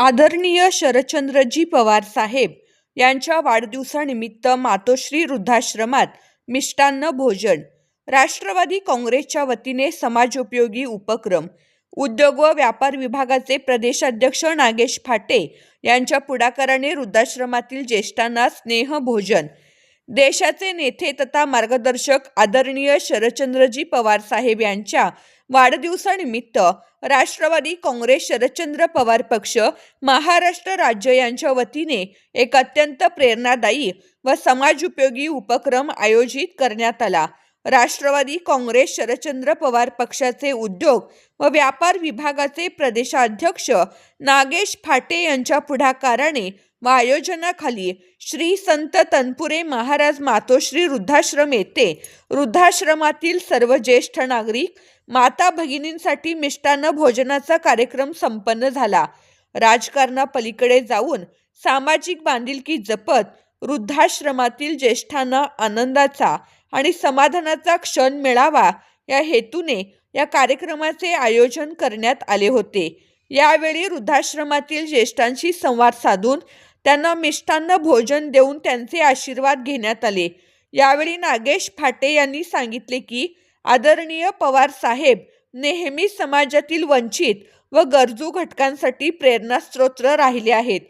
आदरणीय शरदचंद्रजी पवार साहेब यांच्या वाढदिवसानिमित्त मातोश्री वृद्धाश्रमात मिष्टान्न भोजन राष्ट्रवादी काँग्रेसच्या वतीने समाजोपयोगी उपक्रम उद्योग व व्यापार विभागाचे प्रदेशाध्यक्ष नागेश फाटे यांच्या पुढाकाराने वृद्धाश्रमातील ज्येष्ठांना स्नेह भोजन देशाचे नेते तथा मार्गदर्शक आदरणीय शरदचंद्रजी पवार साहेब यांच्या वाढदिवसानिमित्त राष्ट्रवादी काँग्रेस शरदचंद्र पवार पक्ष महाराष्ट्र राज्य यांच्या वतीने एक अत्यंत प्रेरणादायी व समाजोपयोगी उपक्रम आयोजित करण्यात आला. राष्ट्रवादी काँग्रेस शरदचंद्र पवार पक्षाचे उद्योग व व्यापार विभागाचे प्रदेशाध्यक्ष नागेश फाटे यांच्या पुढाकाराने व आयोजनाखाली श्री संत तनपुरे महाराज मातोश्री वृद्धाश्रम येथे वृद्धाश्रमातील सर्व ज्येष्ठ नागरिक माता भगिनींसाठी मिष्टान्न भोजनाचा कार्यक्रम संपन्न झाला. राजकारणापलीकडे जाऊन सामाजिक बांधिलकी जपत वृद्धाश्रमातील ज्येष्ठांना आनंदाचा आणि समाधानाचा क्षण मिळावा या हेतूने या कार्यक्रमाचे आयोजन करण्यात आले होते. यावेळी वृद्धाश्रमातील ज्येष्ठांशी संवाद साधून त्यांना मिष्टान्न भोजन देऊन त्यांचे आशीर्वाद घेण्यात आले. यावेळी नागेश फाटे यांनी सांगितले की आदरणीय पवार साहेब नेहमी समाजातील वंचित व गरजू घटकांसाठी प्रेरणास्त्रोत्र राहिले आहेत.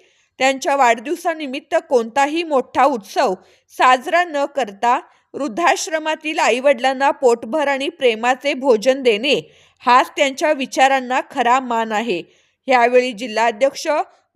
त्यांच्या वाढदिवसानिमित्त कोणताही मोठा उत्सव साजरा न करता वृद्धाश्रमातील आईवडिलांना पोटभर आणि प्रेमाचे भोजन देणे हाच त्यांच्या विचारांना खरा मान आहे. यावेळी जिल्हाध्यक्ष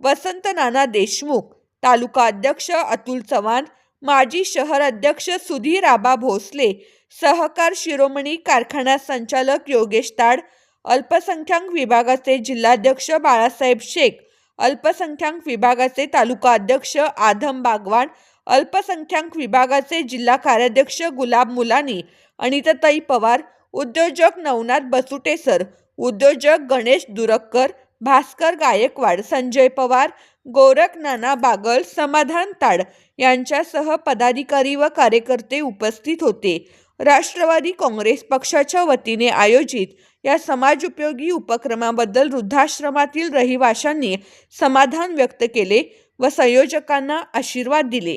वसंत नाना देशमुख तालुका अध्यक्ष अतुल चव्हाण माजी शहर अध्यक्ष सुधीर आबा भोसले सहकार शिरोमणी कारखाना संचालक योगेश ताड अल्पसंख्याक विभागाचे जिल्हाध्यक्ष बाळासाहेब शेख अल्पसंख्याक विभागाचे तालुका अध्यक्ष आधम बागवान अल्पसंख्याक विभागाचे जिल्हा कार्याध्यक्ष गुलाब मुलानी अनिताताई पवार उद्योजक नवनाथ बसुटेसर उद्योजक गणेश दुरक्कर भास्कर गायकवाड संजय पवार गोरख नाना बागल समाधान ताड यांच्यासह पदाधिकारी व कार्यकर्ते उपस्थित होते. राष्ट्रवादी काँग्रेस पक्षाच्या वतीने आयोजित या समाजोपयोगी उपक्रमाबद्दल वृद्धाश्रमातील रहिवाशांनी समाधान व्यक्त केले व संयोजकांना आशीर्वाद दिले.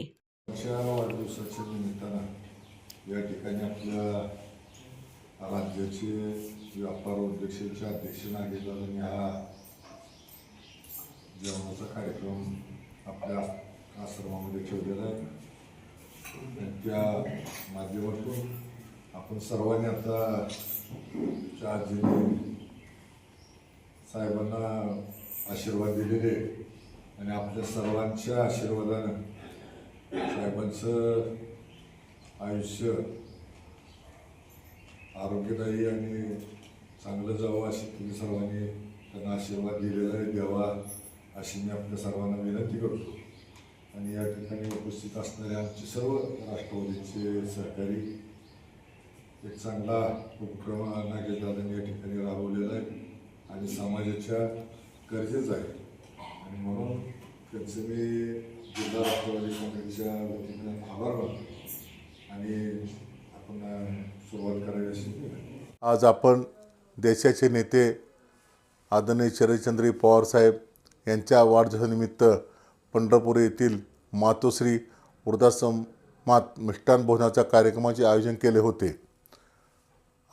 या ठिकाणी आपल्या राज्याचे व्यापार उद्योगाचे अध्यक्ष नागेशदादांनी हा जेवणाचा कार्यक्रम आपल्या आश्रमामध्ये ठेवलेला आहे. त्या माध्यमातून आपण सर्वांनी आता आजीने साहेबांना आशीर्वाद दिलेले आणि आपल्या सर्वांच्या आशीर्वादानं साहेबांचं आयुष्य आरोग्यदायी आणि चांगलं जावं अशी तुम्ही सर्वांनी त्यांना आशीर्वाद दिलेला आहे द्यावा अशी मी आपल्या सर्वांना विनंती करतो. आणि या ठिकाणी उपस्थित असणारे आमचे सर्व राष्ट्रवादीचे सहकारी एक चांगला उपक्रम नागेशदादांनी या ठिकाणी राबवलेला आहे. आणि समाजाच्या गरजेचं आहे. आणि म्हणून त्यांचे मी जिल्हा राष्ट्रवादी काँग्रेसच्या वतीनं आभार मानतो. आणि आपण सुरुवात करावी अशी आज आपण देशाचे नेते आदरणीय शरदचंद्र पवार साहेब यांच्या वाढदिवसानिमित्त पंढरपूर येथील मातोश्री वृद्धाश्रमात मिष्टान भोजनाच्या कार्यक्रमाचे आयोजन केले होते.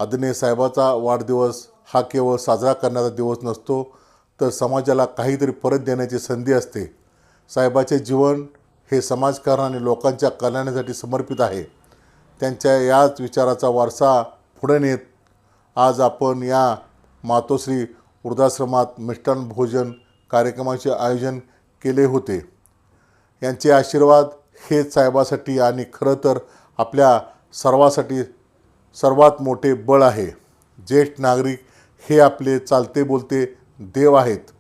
आदरणीय साहेबाचा वाढदिवस हा केवळ साजरा करण्याचा दिवस नसतो तर समाजाला काहीतरी परत देण्याची संधी असते. साहेबाचे जीवन हे समाजकारण आणि लोकांच्या कल्याणासाठी समर्पित आहे. त्यांच्या याच विचाराचा वारसा पुढे नेत आज आपण या मातोश्री वृद्धाश्रमात मिष्टान्न भोजन कार्यक्रमाचे आयोजन केले होते. यांचे आशीर्वाद हेच साहेबासाठी आणि खरं तर आपल्या सर्वासाठी सर्वात मोठे बळ आहे. ज्येष्ठ नागरिक हे आपले चालते बोलते देव आहेत.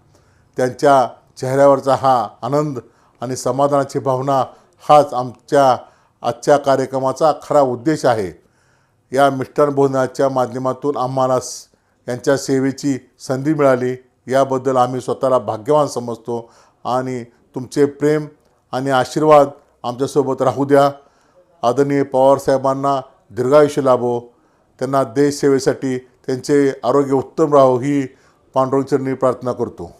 त्यांच्या चेहऱ्यावरचा हा आनंद आणि समाधानाची भावना हाच आमच्या आजच्या कार्यक्रमाचा खरा उद्देश आहे. या मिष्टान भोजनाच्या माध्यमातून आम्हाला यांच्या सेवेची संधी मिळाली. याबद्दल आम्ही स्वतःला भाग्यवान समजतो आणि तुमचे प्रेम आणि आशीर्वाद आमच्यासोबत राहू द्या. आदरणीय पवारसाहेबांना दीर्घायुष्य लाभो त्यांना देशसेवेसाठी त्यांचे आरोग्य उत्तम राहो ही पांडुरंगचरणी प्रार्थना करतो.